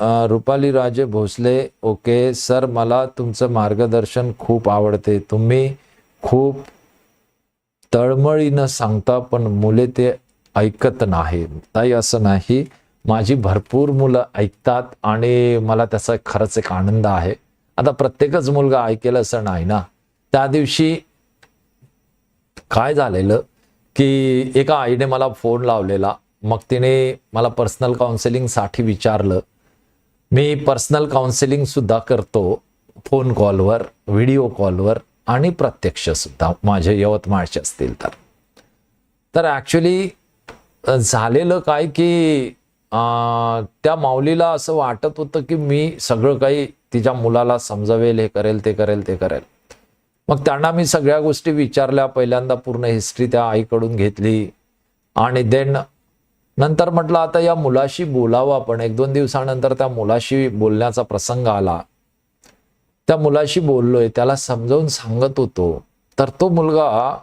Rupali Raje Bhosale okay sir मला तुमचं मार्गदर्शन खूप आवडते. तुम्ही खूप तळमळीनं सांगता पण मुले ते ऐकत नाही. ताई असं नाही. माझी भरपूर मुलं ऐकतात आणि मला त्याचा खरंच एक आनंद आहे. आता प्रत्येकच मुलगा ऐकेल असं नाही ना? त्या दिवशी काय झालेलं की एका आईने मला फोन लावलेला. मग तिने मला पर्सनल काउन्सिलिंगसाठी विचारलं. मी पर्सनल काउन्सिलिंग सुद्धा करतो फोन कॉलवर व्हिडिओ कॉलवर आणि प्रत्यक्ष सुद्धा माझे यवतमाळचे असतील तर. तर ॲक्च्युली झालेलं काय की त्या माऊलीला असं वाटत होतं की मी सगळं काही तिच्या मुलाला समजावेल हे करेल ते करेल ते करेल. मग त्यांना मी सगळ्या गोष्टी विचारल्या पहिल्यांदा पूर्ण हिस्ट्री त्या आईकडून घेतली आणि देन नंतर म्हटलं आता या मुलाशी बोलावं आपण. एक दोन दिवसानंतर त्या मुलाशी बोलण्याचा प्रसंग आला. त्या मुलाशी बोललोय त्याला समजावून सांगत होतो. तर तो मुलगा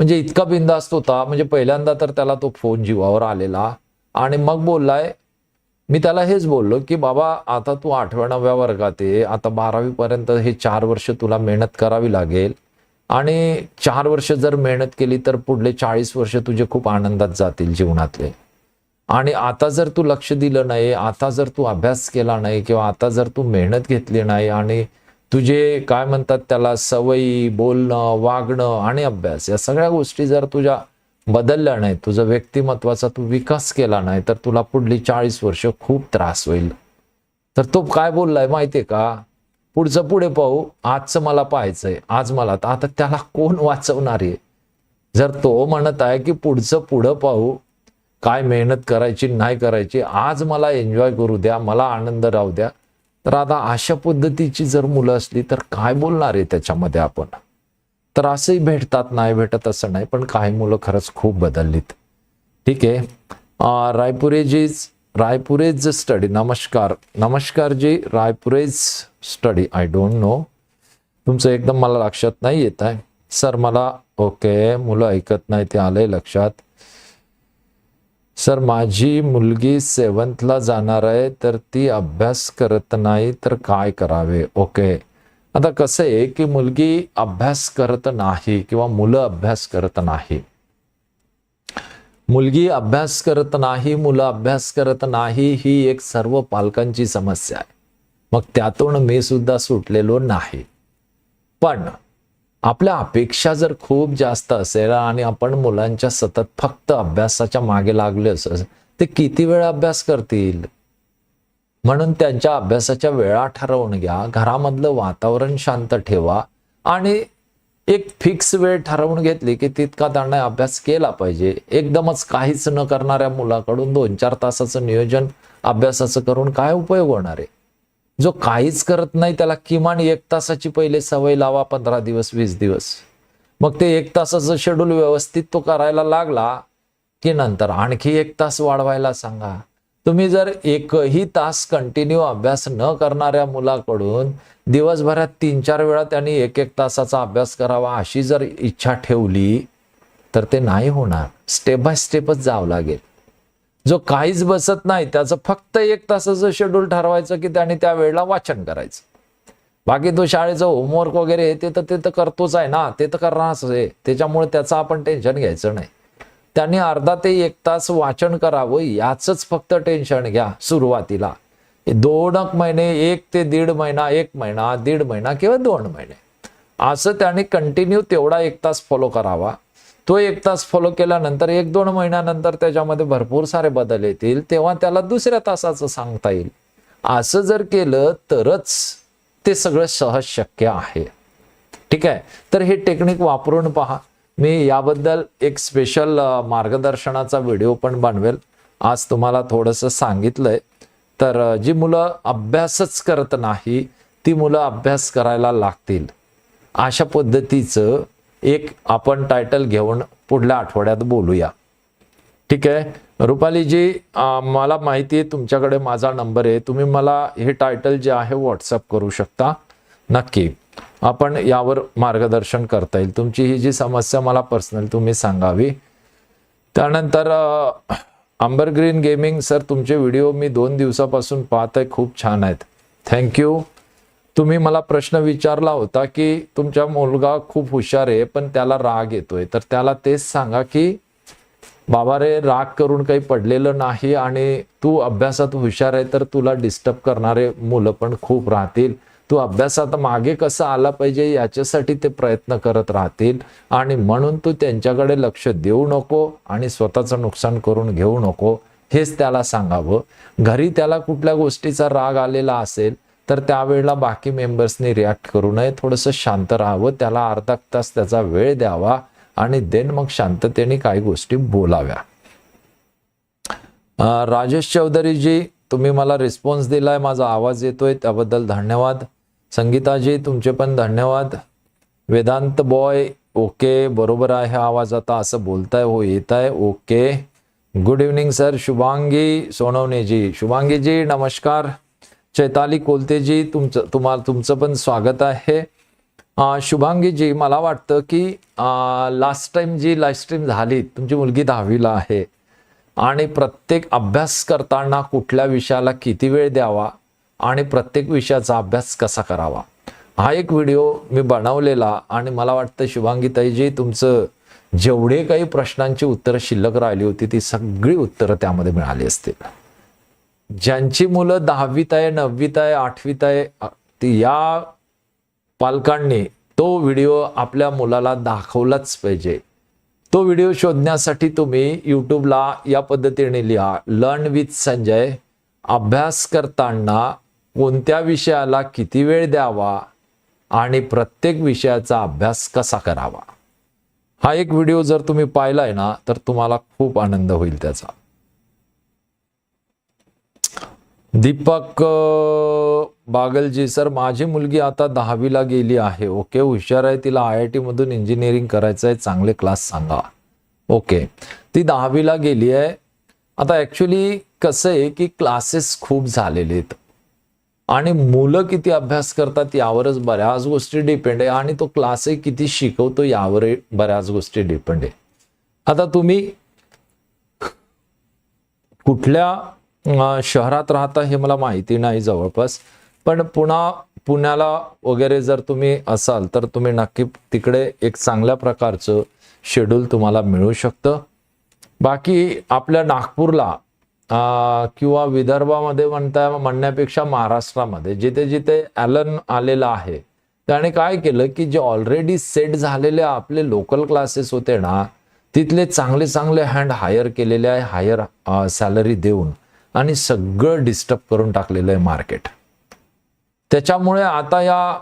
म्हणजे इतका बिंदास्त होता. म्हणजे पहिल्यांदा तर त्याला तो फोन जीवावर आलेला आणि मग बोललाय मी त्याला हेच बोललो की बाबा आता तू आठव्या नवव्या वर्गात आहे आता बारावी पर्यंत हे चार वर्ष तुला मेहनत करावी लागेल. आणि चार वर्ष जर मेहनत केली तर पुढले चाळीस वर्ष तुझे खूप आनंदात जातील जीवनातले. आणि आता जर तू लक्ष दिलं नाही आता जर तू अभ्यास केला नाही किंवा आता जर तू मेहनत घेतली नाही आणि तुझे काय म्हणतात त्याला सवयी बोलणं वागणं आणि अभ्यास या सगळ्या गोष्टी जर तुझ्या बदलल्या नाही तुझं व्यक्तिमत्वाचा तू विकास केला नाही तर तुला पुढली चाळीस वर्ष खूप त्रास होईल. तर तो काय बोललाय माहितीये का? पुढचं पुढे पाहू. आजचं मला पाहायचंय. आज मला तर आता त्याला कोण वाचवणार आहे जर तो म्हणत आहे की पुढचं पुढं पाहू. काय मेहनत करायची नाही करायची आज मला एन्जॉय करू द्या मला आनंद राहू द्या. तर आता अशा पद्धतीची जर मुलं असली तर काय बोलणार आहे त्याच्यामध्ये आपण? तर असंही भेटतात नाही भेटत असं नाही पण काही मुलं खरंच खूप बदललीत. ठीक आहे. रायपुरेजीच रायपुरेज स्टडी नमस्कार नमस्कार जी रायपुरेज स्टडी आय डोंट नो तुमचं एकदम मला लक्षात नाही येत आहे. सर मला ओके मुलं ऐकत नाही ते आलंय लक्षात. सर माझी मुलगी सेवन्थला जाणार आहे तर ती अभ्यास करत नाही तर काय करावे? ओके आता कसं आहे की मुलगी अभ्यास करत नाही किंवा मुलं अभ्यास करत नाही. मुलगी अभ्यास करत नाही मुलं अभ्यास करत नाही ही एक सर्व पालकांची समस्या आहे. मग त्यातून मी सुद्धा सुटलेलो नाही. पण आपल्या अपेक्षा जर खूप जास्त असेल आणि आपण मुलांच्या सतत फक्त अभ्यासाच्या मागे लागले असेल ते किती वेळ अभ्यास करतील? म्हणून त्यांच्या अभ्यासाच्या वेळा ठरवून घ्या. घरामधलं वातावरण शांत ठेवा आणि एक फिक्स वेळ ठरवून घेतली की तितका त्यांना अभ्यास केला पाहिजे. एकदमच काहीच न करणाऱ्या मुलाकडून दोन चार तासाचं नियोजन अभ्यासाचं करून काय उपयोग होणार आहे? जो काहीच करत नाही त्याला किमान एक तासाची पहिले सवय लावा पंधरा दिवस वीस दिवस. मग ते एक तासाचं शेड्यूल व्यवस्थित तो करायला लागला की नंतर आणखी एक तास वाढवायला सांगा. तुम्ही जर एकही तास कंटिन्यू अभ्यास न करणाऱ्या मुलाकडून दिवसभरात तीन चार वेळा त्यांनी एक एक तासाचा अभ्यास करावा अशी जर इच्छा ठेवली तर ते नाही होणार. स्टेप बाय स्टेपच जावं लागेल. जो काहीच बसत नाही त्याचं फक्त एक तासाचं शेड्यूल ठरवायचं की त्याने त्या वेळेला वाचन करायचं. बाकी तो शाळेचं होमवर्क वगैरे हे ते तर ते तर करतोच आहे ना ते तर करणारच आहे. त्याच्यामुळे त्याचं आपण टेन्शन घ्यायचं नाही. त्यांनी अर्धा ते एक तास वाचन करावं याचंच फक्त टेन्शन घ्या सुरुवातीला. दोन एक महिने एक ते दीड महिना एक महिना दीड महिना किंवा दोन महिने. असं त्याने कंटिन्यू तेवढा एक तास फॉलो करावा. तो एक तास फॉलो केल्यानंतर एक दोन महिन्यानंतर त्याच्यामध्ये भरपूर सारे बदल येतील तेव्हा त्याला दुसऱ्या तासाचं सांगता येईल. असं जर केलं तरच ते सगळं सहज शक्य आहे. ठीक आहे? तर हे टेक्निक वापरून पहा. मी याबद्दल एक स्पेशल मार्गदर्शनाचा व्हिडिओ पण बनवेल. आज तुम्हाला थोडंसं सांगितलंय. तर जी मुलं अभ्यासच करत नाही ती मुलं अभ्यास करायला लागतील. अशा पद्धतीचं एक आपण टायटल घेऊन पुढल्या आठवड्यात बोलूया. ठीक आहे? रुपालीजी मला माहिती आहे तुमच्याकडे माझा नंबर आहे. तुम्ही मला हे टायटल जे आहे व्हॉट्सअप करू शकता. नक्की. आपण यावर मार्गदर्शन करता येईल. तुमची ही जी समस्या मला पर्सनल तुम्ही सांगावी. त्यानंतर अंबर ग्रीन गेमिंग सर तुमचे व्हिडिओ मी दोन दिवसापासून पाहत आहे खूप छान आहेत. थँक्यू तुम्ही मला प्रश्न विचारला होता की तुमचा मुलगा खूप हुशार आहे पण त्याला राग येतोय. तर त्याला तेच सांगा की बाबा रे राग करून काही पडलेलं नाही आणि तू अभ्यासात हुशार आहे तर तुला डिस्टर्ब करणारे मुलं पण खूप राहतील. तू अभ्यासात मागे कसं आला पाहिजे याच्यासाठी ते प्रयत्न करत राहतील. आणि म्हणून तू त्यांच्याकडे लक्ष देऊ नको आणि स्वतःचं नुकसान करून घेऊ नको. हेच त्याला सांगावं. घरी त्याला कुठल्या गोष्टीचा राग आलेला असेल तर त्यावेळेला बाकी मेंबर्सनी रिॲक्ट करू नये. थोडंसं शांत राहावं. त्याला अर्धा तास त्याचा वेळ द्यावा आणि देन मग शांततेने काही गोष्टी बोलाव्या. राजेश चौधरीजी तुम्ही मला रिस्पॉन्स दिलाय माझा आवाज येतोय. त्याबद्दल धन्यवाद. संगीताजी तुमचे पण धन्यवाद. वेदांत बॉय ओके बरोबर आहे आवाज आता असं बोलताय हो येत आहे okay good evening sir Shubhangi सोनवणेजी. शुभांगीजी नमस्कार. चैताली कोलतेजी तुमचं तुम्हाला तुमचं पण स्वागत आहे. शुभांगीजी मला वाटतं की लास्ट टाईम जी लाईव्ह स्ट्रीम झाली तुमची मुलगी दहावीला आहे. आणि प्रत्येक अभ्यास करताना कुठल्या विषयाला किती वेळ द्यावा? आणि प्रत्येक विषयाचा अभ्यास कसा करावा? हा एक व्हिडिओ मी बनवलेला आणि मला वाटतं शुभांगीताईजी तुमचं जेवढे काही प्रश्नांची उत्तरं शिल्लक राहिली होती ती सगळी उत्तरं त्यामध्ये मिळाली असतील. ज्यांची मुलं दहावीत आहे नववीत आहे आठवीत आहे ती या पालकांनी तो व्हिडिओ आपल्या मुलाला दाखवलाच पाहिजे. तो व्हिडिओ शोधण्यासाठी तुम्ही यूट्यूबला या पद्धतीने लिहा. Learn with Sanjay. अभ्यास करताना कोणत्या विषयाला किती वेळ द्यावा आणि प्रत्येक विषयाचा अभ्यास कसा करावा? हा एक व्हिडिओ जर तुम्ही पाहिलाय ना तर तुम्हाला खूप आनंद होईल त्याचा. दीपक बागलजी सर माझी मुलगी आता दहावीला गेली आहे. ओके हुशार आहे. तिला आय आय टी मधून इंजिनिअरिंग करायचं आहे चांगले क्लास सांगा. ओके. ती दहावीला गेली आहे. आता ऍक्च्युली कसं आहे की क्लासेस खूप झालेले आहेत. आणि मुलं किती अभ्यास करतात यावरच बऱ्याच गोष्टी डिपेंड आहे. आणि तो क्लासही किती शिकवतो यावर बऱ्याच गोष्टी डिपेंड आहे. आता तुम्ही कुठल्या शहरात राहता हे मला माहिती नाही जवळपास. पण पुन्हा पुण्याला वगैरे जर तुम्ही असाल तर तुम्ही नक्की तिकडे एक चांगल्या प्रकारचं शेड्यूल तुम्हाला मिळू शकतं. बाकी आपल्या नागपूरला किंवा विदर्भामध्ये म्हणता म्हणण्यापेक्षा महाराष्ट्रामध्ये जिथे जिथे ॲलन आलेलं आहे त्याने काय केलं की जे ऑलरेडी सेट झालेले आपले लोकल क्लासेस होते ना तिथले चांगले चांगले हँड हायर केलेले आहे हायर सॅलरी देऊन. आणि सगळं डिस्टर्ब करून टाकलेलं आहे मार्केट त्याच्यामुळे आता या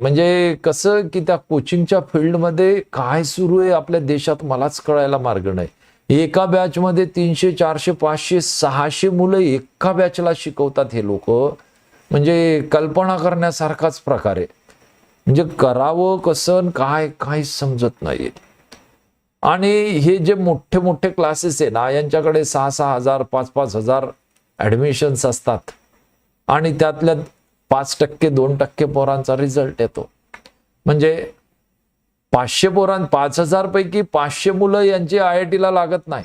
म्हणजे कसं की त्या कोचिंगच्या फील्डमध्ये काय सुरू आहे आपल्या देशात मलाच कळायला मार्ग नाही. एका बॅचमध्ये तीनशे चारशे पाचशे सहाशे मुलं एका बॅचला शिकवतात हे लोक. म्हणजे कल्पना करण्यासारखाच प्रकार आहे. म्हणजे करावं कसं काय काही समजत नाही. आणि हे जे मोठे मोठे क्लासेस आहे ना यांच्याकडे सहा सहा हजार पाच पाच हजार ॲडमिशन्स असतात. आणि त्यातल्या पाच टक्के दोन टक्के पोरांचा रिझल्ट येतो. म्हणजे पाचशे पोरां पाच हजार पैकी पाचशे मुलं यांची आय आय टीला लागत नाही.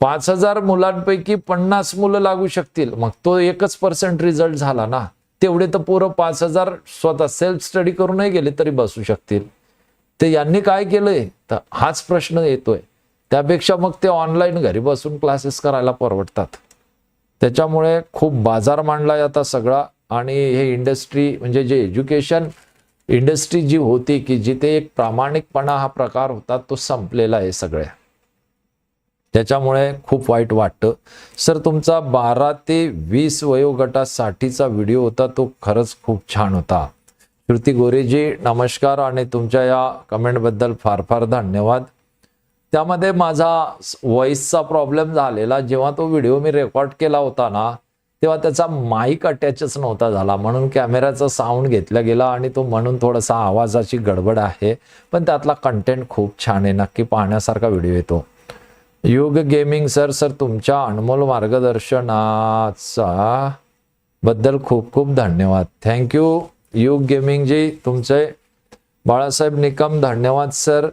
पाच हजार मुलांपैकी पन्नास मुलं लागू शकतील. मग तो एकच पर्सेंट रिझल्ट झाला ना? तेवढे तर पोरं पाच हजार स्वतः सेल्फ स्टडी करूनही गेले तरी बसू शकतील. ते यांनी काय केलंय? तर हाच प्रश्न येतोय. त्यापेक्षा मग ते ऑनलाईन घरी बसून क्लासेस करायला परवडतात. त्याच्यामुळे खूप बाजार मांडला आता सगळा. आणि हे इंडस्ट्री म्हणजे जे एज्युकेशन इंडस्ट्री जी होती की जिथे एक प्रामाणिकपणा हा प्रकार होता तो संपलेला आहे सगळ्या. त्याच्यामुळे खूप वाईट वाटतं. सर तुमचा बारा ते वीस वयोगटासाठीचा व्हिडिओ होता तो खरंच खूप छान होता. श्रुती गोरेजी नमस्कार आणि तुमच्या या कमेंटबद्दल फार फार धन्यवाद. त्यामध्ये माझा व्हॉइसचा प्रॉब्लेम झालेला. जेव्हा तो व्हिडिओ मी रेकॉर्ड केला होता ना तेव्हा त्याचा माईक अटॅचच नव्हता झाला. म्हणून कॅमेऱ्याचा साऊंड घेतला गेला आणि तो म्हणून थोडासा आवाजाची गडबड आहे. पण त्यातला कंटेंट खूप छान आहे. नक्की पाहण्यासारखा व्हिडिओ येतो. योग गेमिंग सर सर तुमच्या अनमोल मार्गदर्शनाचा बद्दल खूप खूप धन्यवाद. थँक्यू योग गेमिंग जी तुमचे बाळासाहेब निकम धन्यवाद सर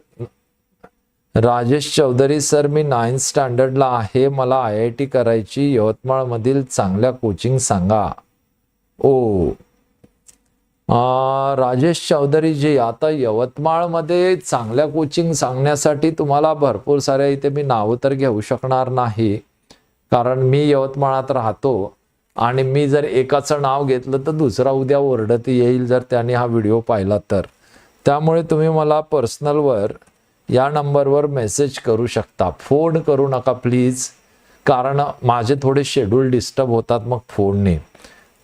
राजेश चौधरी सर मी नाईन्थ स्टँडर्डला आहे. मला आय आय टी करायची यवतमाळमधील चांगल्या कोचिंग सांगा. ओ. राजेश चौधरी जी आता यवतमाळमध्ये चांगल्या कोचिंग सांगण्यासाठी तुम्हाला भरपूर साऱ्या इथे मी नावं तर घेऊ शकणार नाही. कारण मी यवतमाळात राहतो आणि मी जर एकाचं नाव घेतलं तर दुसरा उद्या ओरडत येईल जर त्याने हा व्हिडिओ पाहिला तर. त्यामुळे तुम्ही मला पर्सनलवर या नंबरवर मेसेज करू शकता. फोन करू नका प्लीज. कारण माझे थोडे शेड्यूल डिस्टर्ब होतात मग फोनने.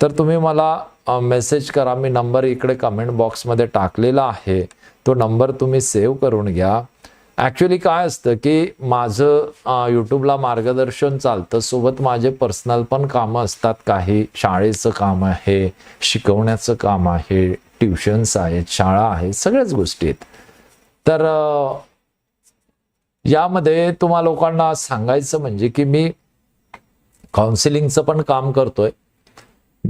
तर तुम्ही मला मेसेज करा. मी नंबर इकडे कमेंट बॉक्समध्ये टाकलेला आहे. तो नंबर तुम्ही सेव्ह करून घ्या. ॲक्च्युली काय असतं की माझं यूट्यूबला मार्गदर्शन चालतं. सोबत माझे पर्सनल पण कामं असतात. काही शाळेचं काम आहे शिकवण्याचं काम आहे ट्युशन्स आहेत शाळा आहे सगळ्याच गोष्टी आहेत. तर यामध्ये तुम्हा लोकांना सांगायचं म्हणजे की मी काउन्सिलिंगचं पण काम करतोय.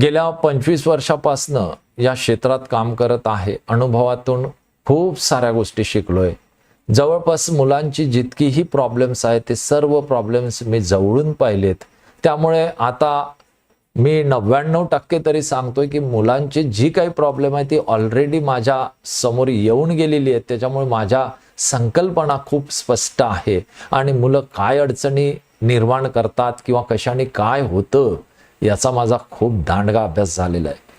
गेल्या पंचवीस वर्षापासनं या क्षेत्रात काम करत आहे. अनुभवातून खूप साऱ्या गोष्टी शिकलोय. जवळपास मुलांची जितकीही प्रॉब्लेम्स आहेत ते सर्व प्रॉब्लेम्स मी जवळून पाहिलेत. त्यामुळे आता मी नव्याण्णव टक्के तरी सांगतोय की मुलांची जी काही प्रॉब्लेम आहे ती ऑलरेडी माझ्यासमोर येऊन गेलेली आहे त्याच्यामुळे माझ्या संकल्पना खूप स्पष्ट आहे. आणि मुलं काय अडचणी निर्माण करतात किंवा कशाने काय होतं याचा माझा खूप दांडगा अभ्यास झालेला आहे.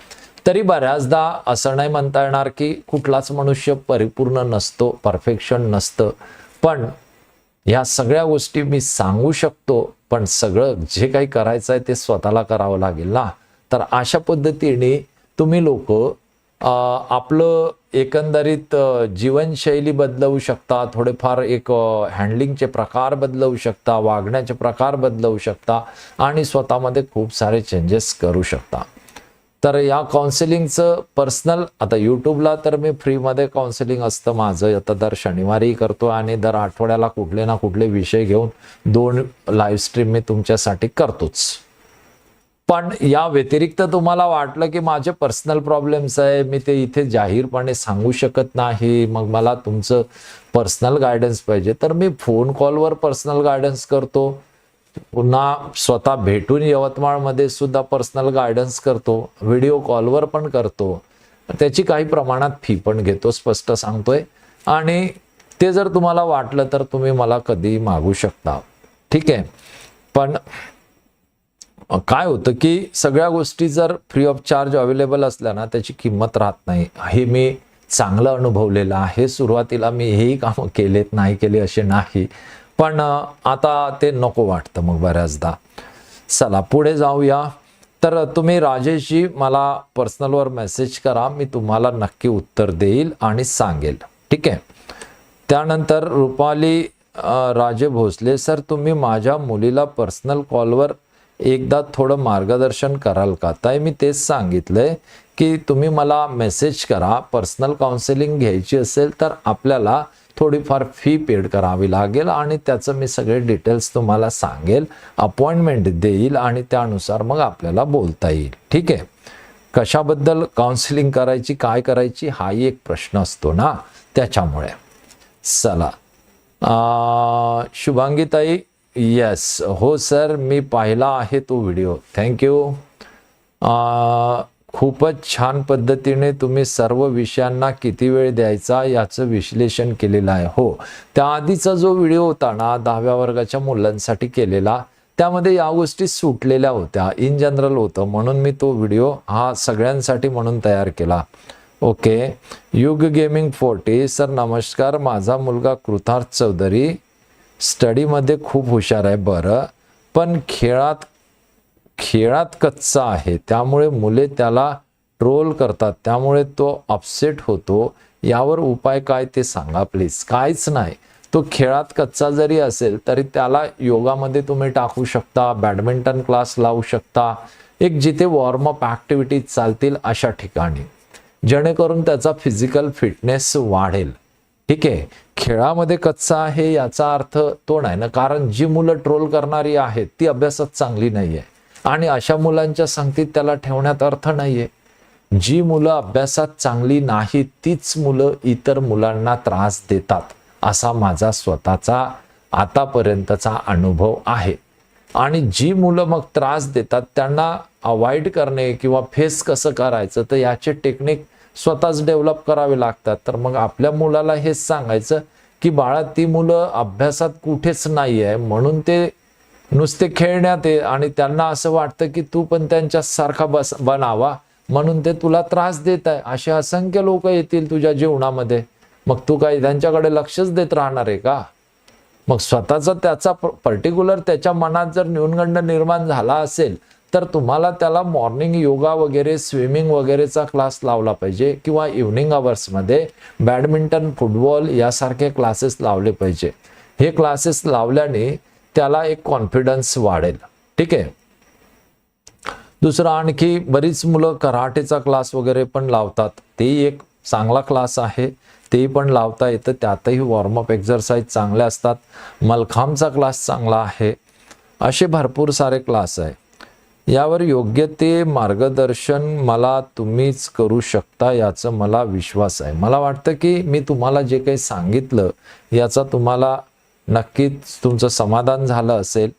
तरी बऱ्याचदा असं नाही म्हणता येणार की कुठलाच मनुष्य परिपूर्ण नसतो परफेक्शन नसतं. पण ह्या सगळ्या गोष्टी मी सांगू शकतो पण सगळं जे काही करायचं आहे ते स्वतःला करावं लागेल ना? तर अशा पद्धतीने तुम्ही लोक आपलं एकंदरीत जीवनशैली बदलवू शकता थोडेफार एक हँडलिंगचे प्रकार बदलवू शकता वागण्याचे प्रकार बदलवू शकता आणि स्वतःमध्ये खूप सारे चेंजेस करू शकता. तर या काउन्सिलिंगचं पर्सनल आता यूट्यूबला तर मी फ्रीमध्ये काउन्सिलिंग असतं माझं. आता दर शनिवारी करतो आणि दर आठवड्याला कुठले ना कुठले विषय घेऊन दोन लाईव्ह स्ट्रीम मी तुमच्यासाठी करतोच. पण या व्यतिरिक्त तुम्हाला वाटलं की माझे पर्सनल प्रॉब्लेम्स आहे मी ते इथे जाहीरपणे सांगू शकत नाही मग मला तुमचं पर्सनल गायडन्स पाहिजे. तर मी फोन कॉलवर पर्सनल गायडन्स करतो. पुन्हा स्वतः भेटून यवतमाळमध्ये सुद्धा पर्सनल गायडन्स करतो. व्हिडिओ कॉलवर पण करतो. त्याची काही प्रमाणात फी पण घेतो स्पष्ट सांगतोय. आणि ते जर तुम्हाला वाटलं तर तुम्ही मला कधी मागू शकता. ठीक आहे. पण काय होतं की सगळ्या गोष्टी जर फ्री ऑफ चार्ज अवेलेबल असल्या ना त्याची किंमत राहत नाही. हे मी चांगलं अनुभवलेलं आहे. सुरुवातीला मी हेही कामं केलेत नाही केले असे नाही. पण आता ते नको वाटतं मग बऱ्याचदा. चला पुढे जाऊया. तर तुम्ही राजेशजी मला पर्सनलवर मेसेज करा. मी तुम्हाला नक्की उत्तर देईल आणि सांगेल. ठीक आहे? त्यानंतर रुपाली राजे भोसले सर तुम्ही माझ्या मुलीला पर्सनल कॉलवर एकदा थोडं मार्गदर्शन कराल का? ताई मी तेच सांगितलंय की तुम्ही मला मेसेज करा पर्सनल काउन्सिलिंग घ्यायची असेल तर आपल्याला थोडीफार फी पेड करावी लागेल आणि त्याचं मी सगळे डिटेल्स तुम्हाला सांगेल अपॉइंटमेंट देईल आणि त्यानुसार मग आपल्याला बोलता येईल. ठीक आहे? कशाबद्दल काउन्सिलिंग करायची काय करायची हाही एक प्रश्न असतो ना त्याच्यामुळे. चला. शुभांगीताई येस हो सर मी पाहिला आहे तो व्हिडिओ थँक्यू खूपच छान पद्धतीने तुम्ही सर्व विषयांना किती वेळ द्यायचा याचं विश्लेषण केलेलं आहे. हो. त्याआधीचा जो व्हिडिओ होता ना दहाव्या वर्गाच्या मुलांसाठी केलेला त्यामध्ये या गोष्टी सुटलेल्या होत्या. इन जनरल होतं. म्हणून मी तो व्हिडिओ हा सगळ्यांसाठी म्हणून तयार केला. ओके युग गेमिंग फोर्टी. सर नमस्कार. माझा मुलगा कृतार्थ चौधरी. स्टडीमध्ये खूप हुशार आहे बरं पण खेळात खेळात कच्चा आहे. त्यामुळे मुले त्याला ट्रोल करतात. त्यामुळे तो अपसेट होतो. यावर उपाय काय ते सांगा प्लीज. काहीच नाही. तो खेळात कच्चा जरी असेल तरी त्याला योगामध्ये तुम्ही टाकू शकता बॅडमिंटन क्लास लावू शकता एक जिथे वॉर्मअप ॲक्टिव्हिटीज चालतील अशा ठिकाणी. जेणेकरून त्याचा फिजिकल फिटनेस वाढेल. ठीक आहे खेळामध्ये कच्चा आहे याचा अर्थ तो नाही ना कारण जी मुलं ट्रोल करणारी आहेत ती अभ्यासात चांगली नाही आहे आणि अशा मुलांच्या संगतीत त्याला ठेवण्यात अर्थ नाहीये. जी मुलं अभ्यासात चांगली नाही तीच मुलं इतर मुलांना त्रास देतात असा माझा स्वतःचा आतापर्यंतचा अनुभव आहे. आणि जी मुलं मग त्रास देतात त्यांना अवॉइड करणे किंवा फेस कसं करायचं तर याचे टेक्निक स्वतःच डेव्हलप करावे लागतात. तर मग आपल्या मुलाला हेच सांगायचं की बाळा ती मुलं अभ्यासात कुठेच नाही आहे म्हणून ते नुसते खेळण्यात ये आणि त्यांना असं वाटतं की तू पण त्यांच्यासारखा बस बनावा. म्हणून ते तुला त्रास देत आहे. असे असंख्य लोक येतील तुझ्या जीवनामध्ये. मग तू काही त्यांच्याकडे लक्षच देत राहणार आहे का? मग स्वतःचा त्याचा पर्टिक्युलर त्याच्या मनात जर न्यूनगंड निर्माण झाला असेल तर तुम्हाला त्याला मॉर्निंग योगा वगैरे स्विमिंग वगैरेचा क्लास लावला पाहिजे किंवा इव्हनिंग अवर्समध्ये बॅडमिंटन फुटबॉल यासारखे क्लासेस लावले पाहिजे. हे क्लासेस लावल्याने त्याला एक कॉन्फिडन्स वाढेल. ठीक आहे? दुसरं आणखी बरीच मुलं कराटेचा क्लास वगैरे पण लावतात. तेही एक चांगला क्लास आहे. तेही पण लावता येतं. त्यातही वॉर्मअप एक्झरसाइज चांगले असतात. मलखांबचा क्लास चांगला आहे. असे भरपूर सारे क्लास आहे. यावर योग्य ते मार्गदर्शन मला तुम्हीच करू शकता याचं मला विश्वास आहे. मला वाटतं की मी तुम्हाला जे काही सांगितलं याचा तुम्हाला नक्कीच तुमचं समाधान झालं असेल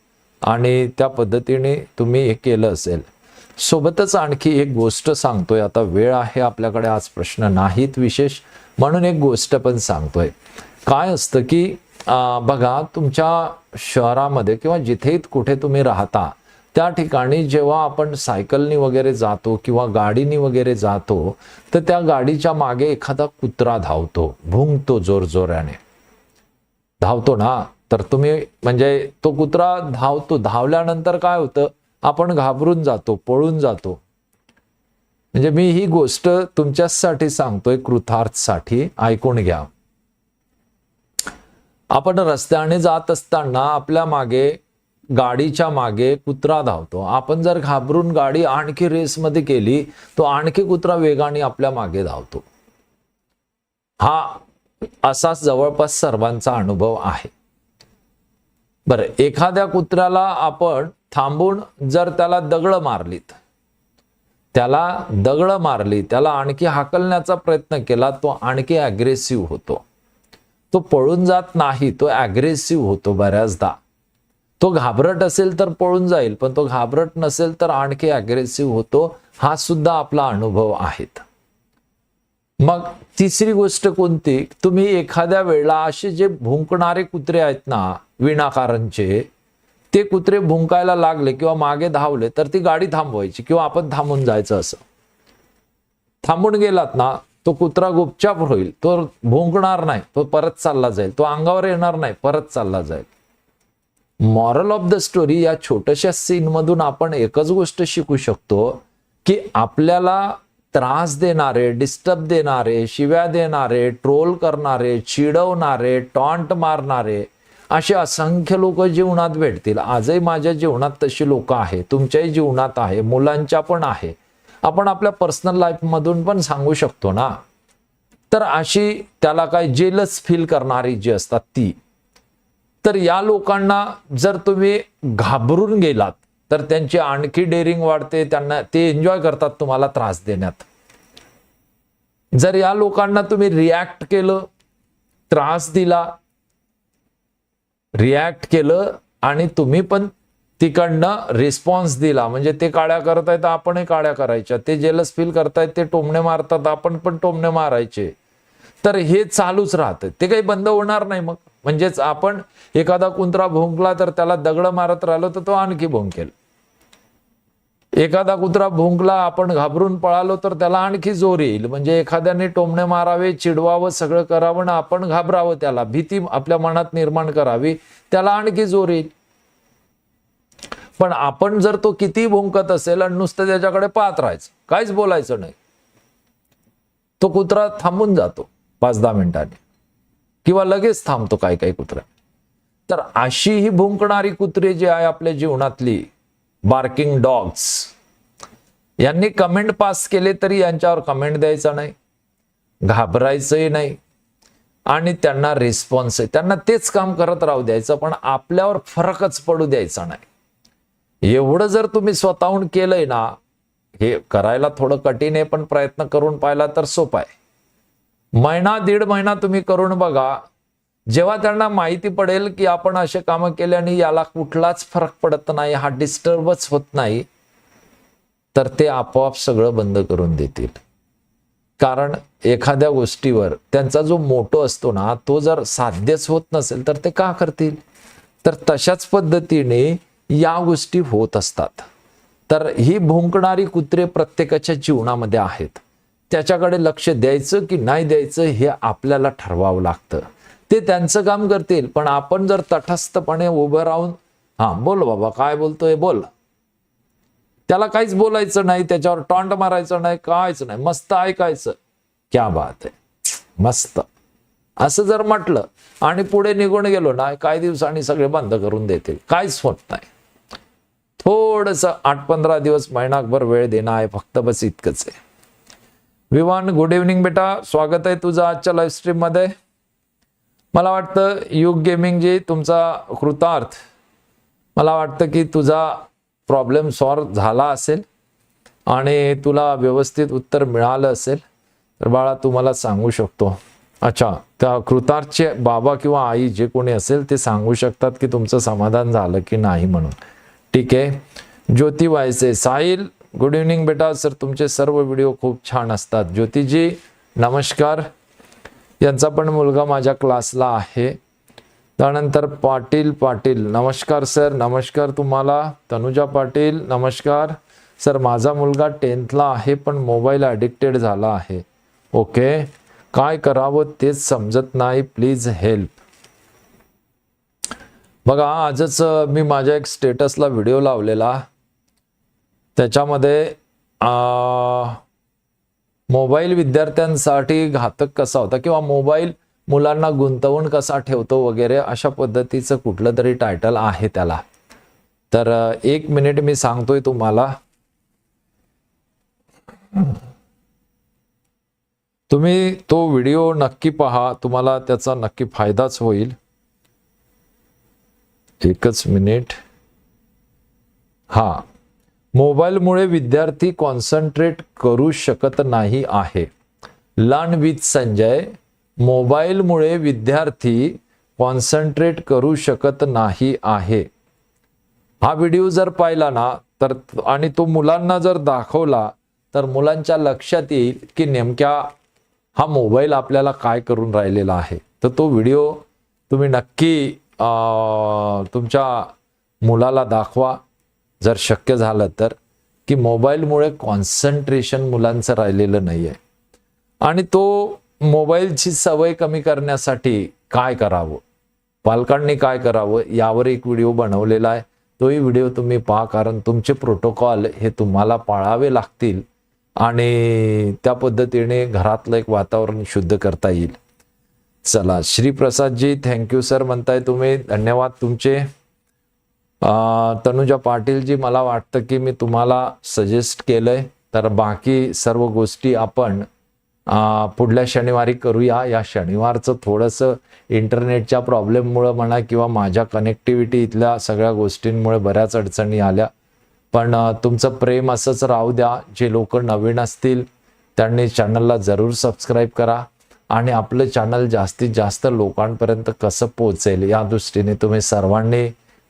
आणि त्या पद्धतीने तुम्ही हे केलं असेल. सोबतच आणखी एक गोष्ट सांगतोय. आता वेळ आहे आपल्याकडे आज प्रश्न नाहीत विशेष. म्हणून एक गोष्ट पण सांगतोय. काय असतं की बघा तुमच्या शहरामध्ये किंवा जिथे कुठे तुम्ही राहता त्या ठिकाणी जेव्हा आपण सायकलनी वगैरे जातो किंवा गाडीनी वगैरे जातो तर त्या गाडीच्या मागे एखादा कुत्रा धावतो भुंगतो जोरजोराने. धावतो ना? तर तुम्ही म्हणजे तो कुत्रा धावतो. धावल्यानंतर काय होतं? आपण घाबरून जातो पळून जातो. म्हणजे मी ही गोष्ट तुमच्यासाठी सांगतोय कृतार्थसाठी. ऐकून घ्या. आपण रस्त्याने जात असताना आपल्या मागे गाडीच्या मागे कुत्रा धावतो. आपण जर घाबरून गाडी आणखी रेसमध्ये केली तो आणखी कुत्रा वेगाने आपल्या मागे धावतो. हा असाच जवळपास सर्वांचा अनुभव आहे. बरं एखाद्या कुत्र्याला आपण थांबून जर त्याला दगड मारलीत त्याला दगड मारली त्याला आणखी हाकलण्याचा प्रयत्न केला तो आणखी अग्रेसिव्ह होतो. तो पळून जात नाही तो अग्रेसिव्ह होतो बऱ्याचदा. तो घाबरट असेल तर पळून जाईल पण तो घाबरट नसेल तर आणखी अग्रेसिव्ह होतो हा सुद्धा आपला अनुभव आहे मग तिसरी गोष्ट कोणती? तुम्ही एखाद्या वेळेला असे जे भुंकणारे कुत्रे आहेत ना विनाकारणचे ते कुत्रे भुंकायला लागले किंवा मागे धावले तर ती गाडी थांबवायची किंवा आपण थांबून जायचं असं. थांबून गेलात ना तो कुत्रा गुपचाप होईल तो भुंकणार नाही तो परत चालला जाईल तो अंगावर येणार नाही परत चालला जाईल. मॉरल ऑफ द स्टोरी या छोट्याशा सीनमधून आपण एकच गोष्ट शिकू शकतो की आपल्याला त्रास देणारे डिस्टर्ब देणारे शिव्या देणारे ट्रोल करणारे चिडवणारे टॉन्ट मारणारे असे असंख्य लोक जीवनात भेटतील. आजही माझ्या जीवनात तशी लोक आहे तुमच्याही जीवनात आहे मुलांच्या पण आहे. आपण आपल्या पर्सनल लाईफमधून पण सांगू शकतो ना? तर अशी त्याला काय जेलस फील करणारी जी असतात ती. तर या लोकांना जर तुम्ही घाबरून गेलात तर त्यांची आणखी डेअरिंग वाढते त्यांना ते एन्जॉय करतात तुम्हाला त्रास देण्यात. जर या लोकांना तुम्ही रिॲक्ट केलं त्रास दिला रिॲक्ट केलं आणि तुम्ही पण तिकडनं रिस्पॉन्स दिला म्हणजे ते काळ्या करतायत आपणही काळ्या करायच्या ते जेलस फील करतायत ते टोमणे मारतात आपण पण टोमणे मारायचे. तर हे चालूच राहतं. ते काही बंद होणार नाही मग. म्हणजेच आपण एखादा कुंत्रा भोंकला तर त्याला दगड मारत राहिलो तर तो आणखी भोंकेल. एखादा कुत्रा भोंकला आपण घाबरून पळालो तर त्याला आणखी जोर येईल. म्हणजे एखाद्याने टोमणे मारावे चिडवावं सगळं करावं ना आपण घाबरावं त्याला. भीती आपल्या मनात निर्माण करावी त्याला आणखी जोर येईल. पण आपण जर तो किती भोंकत असेल आणि नुसतं त्याच्याकडे पाहत राहायचं काहीच बोलायचं नाही तो कुत्रा थांबून जातो. पाच दहा मिनिटांनी. किंवा लगेच थांबतो काही काही कुत्रा. तर अशी ही भुंकणारी कुत्रे जी आहे आपल्या जीवनातली बार्किंग डॉग्स यांनी कमेंट पास केले तरी यांच्यावर कमेंट द्यायचा नाही घाबरायचंही नाही. आणि त्यांना रिस्पॉन्स आहे. त्यांना तेच काम करत राहू द्यायचं पण आपल्यावर फरकच पडू द्यायचा नाही. एवढं जर तुम्ही स्वतःहून केलंय ना हे करायला थोडं कठीण आहे पण प्रयत्न करून पाहिला तर सोपं आहे. महिना दीड महिना तुम्ही करून बघा. जेव्हा त्यांना माहिती पडेल की आपण असे कामं केल्याने याला कुठलाच फरक पडत नाही हा डिस्टर्बच होत नाही तर ते आपोआप सगळं बंद करून देतील. कारण एखाद्या गोष्टीवर त्यांचा जो मोटो असतो ना तो जर साध्यच होत नसेल तर ते का करतील? तर तशाच पद्धतीने या गोष्टी होत असतात. तर ही भुंकणारी कुत्रे प्रत्येकाच्या जीवनामध्ये आहेत. त्याच्याकडे लक्ष द्यायचं की नाही द्यायचं हे आपल्याला ठरवावं लागतं. ते त्यांचं काम करतील पण आपण जर तटस्थपणे उभं राहून हा बोल बाबा काय बोलतोय बोल. त्याला काहीच बोलायचं नाही त्याच्यावर टॉन्ट मारायचं नाही कायच नाही मस्त ऐकायचं. क्या बात आहे मस्त. असं जर म्हटलं आणि पुढे निघून गेलो ना काही दिवसांनी सगळे बंद करून देतील काहीच होत नाही. थोडस आठ पंधरा दिवस महिनाभर वेळ देणं आहे फक्त बस इतकंच आहे. विवान गुड इव्हनिंग बेटा. स्वागत आहे तुझं आजच्या लाईव्ह स्ट्रीममध्ये. मला वाटतं युग गेमिंग जी तुमचा कृतार्थ. मला वाटतं की तुझा प्रॉब्लेम सॉल्व झाला असेल आणि तुला व्यवस्थित उत्तर मिळालं असेल तर बाळा तुम्हाला सांगू शकतो. अच्छा त्या कृतार्थचे बाबा किंवा आई जे कोणी असेल ते सांगू शकतात की तुमचं समाधान झालं की नाही म्हणून. ठीक आहे. ज्योती साहिल गुड इव्हनिंग बेटा. सर तुमचे सर्व व्हिडिओ खूप छान असतात. ज्योतिजी नमस्कार. यांचा पण मुलगा माझ्या क्लासला आहे. त्यानंतर पाटील पाटील. नमस्कार सर. नमस्कार तुम्हाला. तनुजा पाटील नमस्कार. सर माझा मुलगा टेन्थला आहे पण मोबाईल ॲडिक्टेड झाला आहे. ओके काय करावं तेच समजत नाही. प्लीज हेल्प बघा आजच मी माझ्या एक स्टेटसला व्हिडिओ लावलेला. त्याच्यामध्ये मोबाईल विद्यार्थ्यांसाठी घातक कसा होता किंवा मोबाईल मुलांना गुंतवून कसा ठेवतो वगैरे अशा पद्धतीचं कुठलं तरी टायटल आहे त्याला. तर एक मिनिट मी सांगतोय तुम्हाला. तुम्ही तो व्हिडिओ नक्की पहा तुम्हाला त्याचा नक्की फायदाच होईल. एकच मिनिट हा. मोबाईलमुळे विद्यार्थी कॉन्सन्ट्रेट करू शकत नाही आहे. लर्न विथ संजय मोबाईलमुळे विद्यार्थी कॉन्सन्ट्रेट करू शकत नाही आहे. हा व्हिडिओ जर पाहिला ना तर आणि तो मुलांना जर दाखवला तर मुलांच्या लक्षात येईल की नेमक्या हा मोबाईल आपल्याला काय करून राहिलेला आहे. तर तो व्हिडिओ तुम्ही नक्की तुमच्या मुलाला दाखवा. जर शक्य झालं तर की मोबाईलमुळे कॉन्सन्ट्रेशन मुलांचं राहिलेलं नाही आहे आणि तो मोबाईलची सवय कमी करण्यासाठी काय करावं? पालकांनी काय करावं? यावर एक व्हिडिओ बनवलेला आहे. तोही व्हिडिओ तुम्ही पहा कारण तुमचे प्रोटोकॉल हे तुम्हाला पाळावे लागतील आणि त्या पद्धतीने घरातलं एक वातावरण शुद्ध करता येईल. चला श्रीप्रसादजी थँक्यू सर म्हणताय तुम्ही. धन्यवाद तुमचे. तनुजा पाटीलजी मला वाटतं की मी तुम्हाला सजेस्ट केलंय. तर बाकी सर्व गोष्टी आपण पुढल्या शनिवारी करूया. या शनिवारचं थोडंसं इंटरनेटच्या प्रॉब्लेममुळं म्हणा किंवा माझ्या कनेक्टिव्हिटी इथल्या सगळ्या गोष्टींमुळे बऱ्याच अडचणी आल्या. पण तुमचं प्रेम असंच राहू द्या. जे लोक नवीन असतील त्यांनी चॅनलला जरूर सबस्क्राईब करा. आणि आपलं चॅनल जास्तीत जास्त लोकांपर्यंत कसं पोहोचेल या दृष्टीने तुम्ही सर्वांनी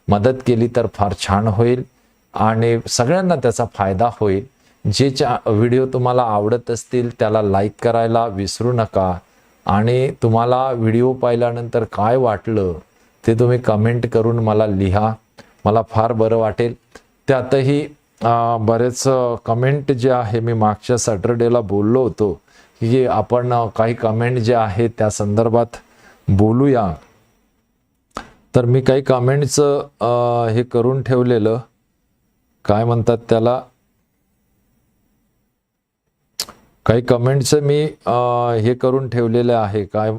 मदत केली तर फार छान होईल आणि सगळ्यांना त्याचा फायदा होईल. जे चा व्हिडिओ तुम्हाला आवडत असतील त्याला लाईक करायला विसरू नका आणि तुम्हाला व्हिडिओ पाहिल्यानंतर काय वाटलं ते तुम्ही कमेंट करून मला लिहा. मला फार बरं वाटेल. त्यातही बरेच कमेंट जे आहे मी मागच्या सॅटरडेला बोललो होतो की आपण काही कमेंट जे आहे त्या संदर्भात बोलूया. तर मी काही कमेंटचं हे करून ठेवलेलं. काय म्हणतात त्याला? काही कमेंटचं मी हे करून ठेवलेलं आहे. काय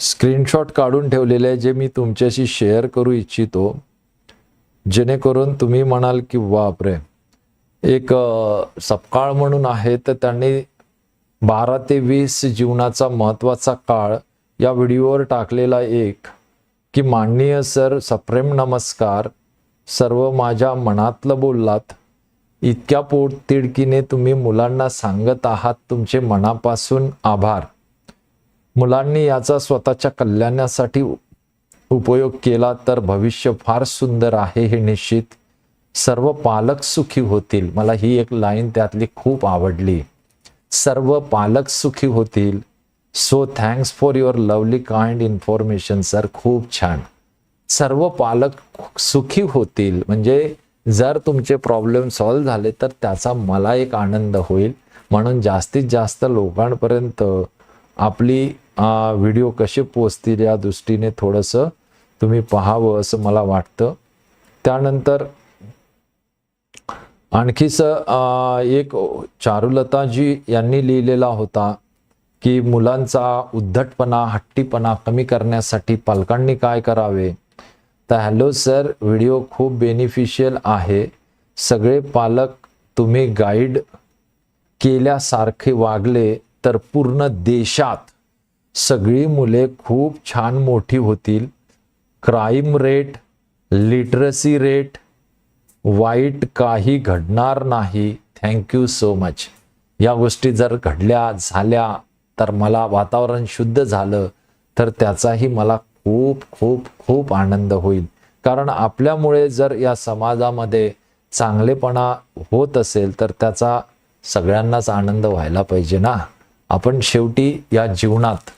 स्क्रीनशॉट काढून ठेवलेले आहे जे मी तुमच्याशी शेअर करू इच्छितो. जेणेकरून तुम्ही म्हणाल की बापरे एक सपकाळ म्हणून आहे. तर त्यांनी बारा ते वीस जीवनाचा महत्त्वाचा काळ या व्हिडिओवर टाकलेला एक की माननीय सर सप्रेम नमस्कार. सर्व माझ्या मनातलं बोललात. इतक्या पोटतिडकीने तुम्ही मुलांना सांगत आहात. तुमचे मनापासून आभार. मुलांनी याचा स्वतःच्या कल्याणासाठी उपयोग केला तर भविष्य फार सुंदर आहे हे निश्चित. सर्व पालक सुखी होतील. मला ही एक लाईन त्यातली खूप आवडली. सर्व पालक सुखी होतील. So thanks for your lovely kind information sir खूप छान. सर्व पालक सुखी होतील. म्हणजे जर तुमचे प्रॉब्लेम सॉल्व झाले तर त्याचा मला एक आनंद होईल. म्हणून जास्तीत जास्त लोकांपर्यंत आपली व्हिडिओ कसे पोचतील या दृष्टीने थोडंसं तुम्ही पहावं असं मला वाटतं. त्यानंतर आणखीच अं, एक चारुलताजी यांनी लिहिलेला होता. की मुलांचा उद्धटपणा हट्टीपणा कमी करण्यासाठी पालकांनी काय करावे? तर हॅलो सर व्हिडिओ खूप बेनिफिशियल आहे. सगळे पालक तुम्ही गाईड केल्यासारखे वागले तर पूर्ण देशात सगळी मुले खूप छान मोठी होतील. क्राईम रेट लिटरसी रेट वाईट काही घडणार नाही. Thank you so much. या गोष्टी जर घडल्या झाल्या तर मला वातावरण शुद्ध झालं तर त्याचाही मला खूप खूप खूप आनंद होईल. कारण आपल्यामुळे जर या समाजामध्ये चांगलेपणा होत असेल तर त्याचा सगळ्यांनाच आनंद व्हायला पाहिजे ना? आपण शेवटी या जीवनात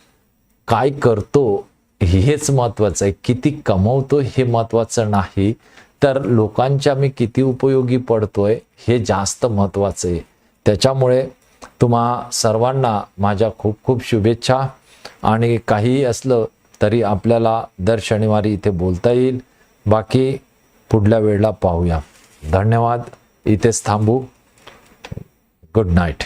काय करतो हेच महत्वाचं आहे. किती कमवतो हे महत्वाचं नाही. तर लोकांच्या मी किती उपयोगी पडतोय हे जास्त महत्वाचं आहे. त्याच्यामुळे तुम्हा सर्वांना माझ्या खूप खूप शुभेच्छा. आणि काहीही असलं तरी आपल्याला दर शनिवारी इथे बोलता येईल. बाकी पुढल्या वेळेला पाहूया. धन्यवाद. इथेच थांबू. Good night